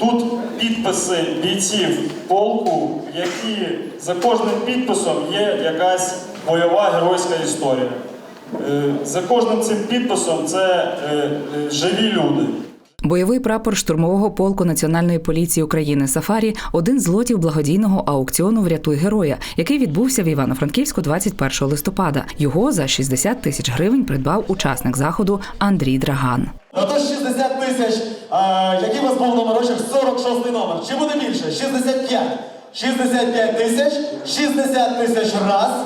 Тут підписи бійців полку, які за кожним підписом є якась бойова геройська історія. Е, За кожним цим підписом це е, е, живі люди. Бойовий прапор штурмового полку Національної поліції України Сафарі один з лотів благодійного аукціону Врятуй героя, який відбувся в Івано-Франківську 21 листопада. Його за 60 тисяч гривень придбав учасник заходу Андрій Драган. Отож 60 тисяч, а, який у вас був номерочок 46 номер. Чи буде більше? 65. 65 тисяч, 60 тисяч раз,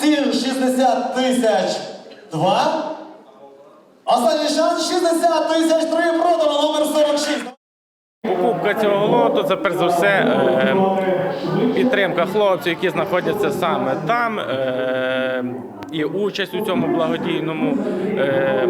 сіль 60 тисяч два. Останній шанс 60 тисяч три продано номер 46. Покупка цього лоту це перш за все е, підтримка хлопців, які знаходяться саме там, е, і участь у цьому благодійному, е,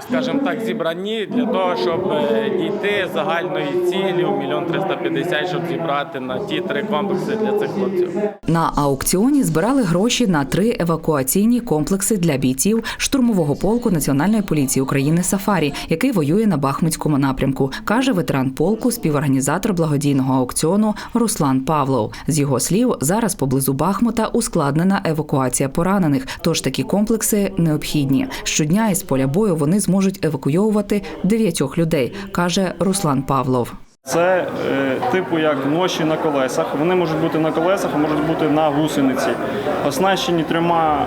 скажімо так, зібранні для того, щоб е, дійти загальної цілі в мільйон триста п'ятдесят, щоб зібрати на ті три комплекси для цих хлопців. На аукціоні збирали гроші на три евакуаційні комплекси для бійців штурмового полку Національної поліції України Сафарі, який воює на Бахмутському напрямку, каже ветеран полку, співорганізатор благодійного аукціону Руслан Павлов. З його слів, зараз поблизу Бахмута ускладнена евакуація поранених, тож такі комплекси необхідні. Щодня із поля бою вони зможуть евакуйовувати дев'ятьох людей, каже Руслан Павлов. Це е, типу як ноші на колесах. Вони можуть бути на колесах, а можуть бути на гусениці. Оснащені трьома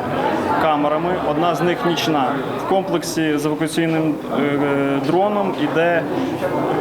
камерами. Одна з них нічна. В комплексі з евакуаційним е, е, дроном іде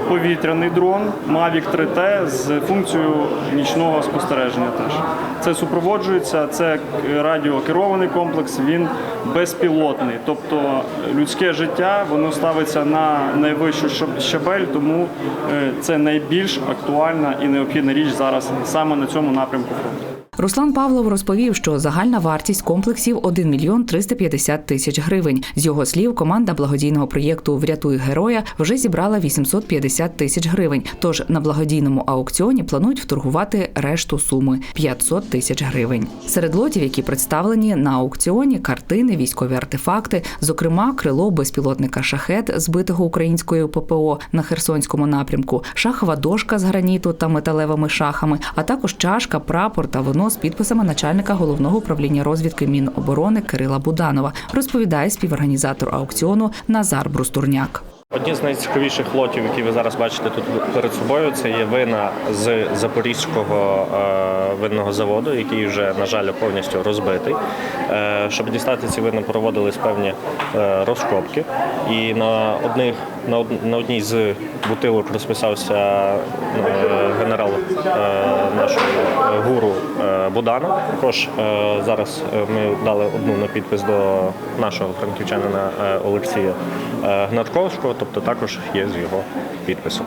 повітряний дрон Mavic 3T з функцією нічного спостереження. Теж це супроводжується. Це е, радіокерований комплекс. Він безпілотний. Тобто людське життя воно ставиться на найвищу щаб- щабель, тому е, це найбільш актуальна і необхідна річ зараз саме на цьому напрямку фронту. Руслан Павлов розповів, що загальна вартість комплексів 1 мільйон 350 тисяч гривень. З його слів, команда благодійного проєкту Врятуй героя вже зібрала 850 тисяч гривень. Тож на благодійному аукціоні планують вторгувати решту суми 500 тисяч гривень. Серед лотів, які представлені на аукціоні, картини, військові артефакти, зокрема, крило безпілотника шахет, збитого українською ППО на Херсонському напрямку, шахова дошка з граніту та металевими шахами, а також чашка, прапор та вино з підписами начальника головного управління розвідки Міноборони Кирила Буданова, розповідає співорганізатор аукціону Назар Брустурняк. Одні з найцікавіших лотів, які ви зараз бачите тут перед собою, це є вина з запорізького е, винного заводу, який вже, на жаль, повністю розбитий. Е, щоб дістати ці вина, проводились певні е, розкопки. І на одних на, од, на одній з бутилок розписався генерал нашого гуру Будана. Також зараз ми дали одну на підпис до нашого франківчанина Олексія Гнатковського, тобто також є з його підписом.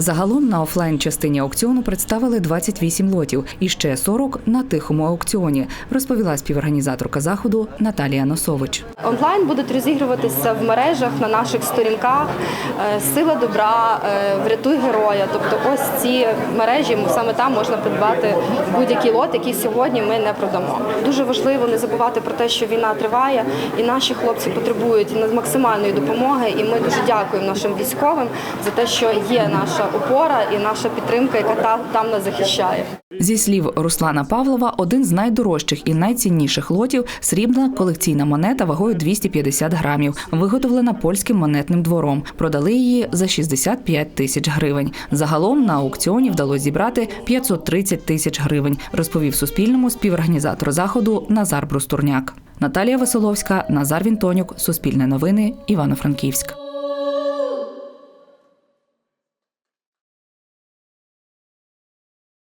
Загалом на офлайн частині аукціону представили 28 лотів і ще 40 на тихому аукціоні, розповіла співорганізаторка заходу Наталія Носович. Онлайн будуть розігруватися в мережах на наших сторінках е, Сила добра, е, врятуй героя. Тобто, ось ці мережі саме там можна придбати будь-який лот, який сьогодні ми не продамо. Дуже важливо не забувати про те, що війна триває, і наші хлопці потребують максимальної допомоги. І ми дуже дякуємо нашим військовим за те, що є наша опора і наша підтримка, яка там, там нас захищає. Зі слів Руслана Павлова, один з найдорожчих і найцінніших лотів срібна колекційна монета вагою 250 грамів, виготовлена польським монетним двором. Продали її за 65 тисяч гривень. Загалом на аукціоні вдалося зібрати 530 тисяч гривень, розповів Суспільному співорганізатор заходу Назар Брустурняк. Наталія Веселовська, Назар Вінтонюк, Суспільне новини, Івано-Франківськ.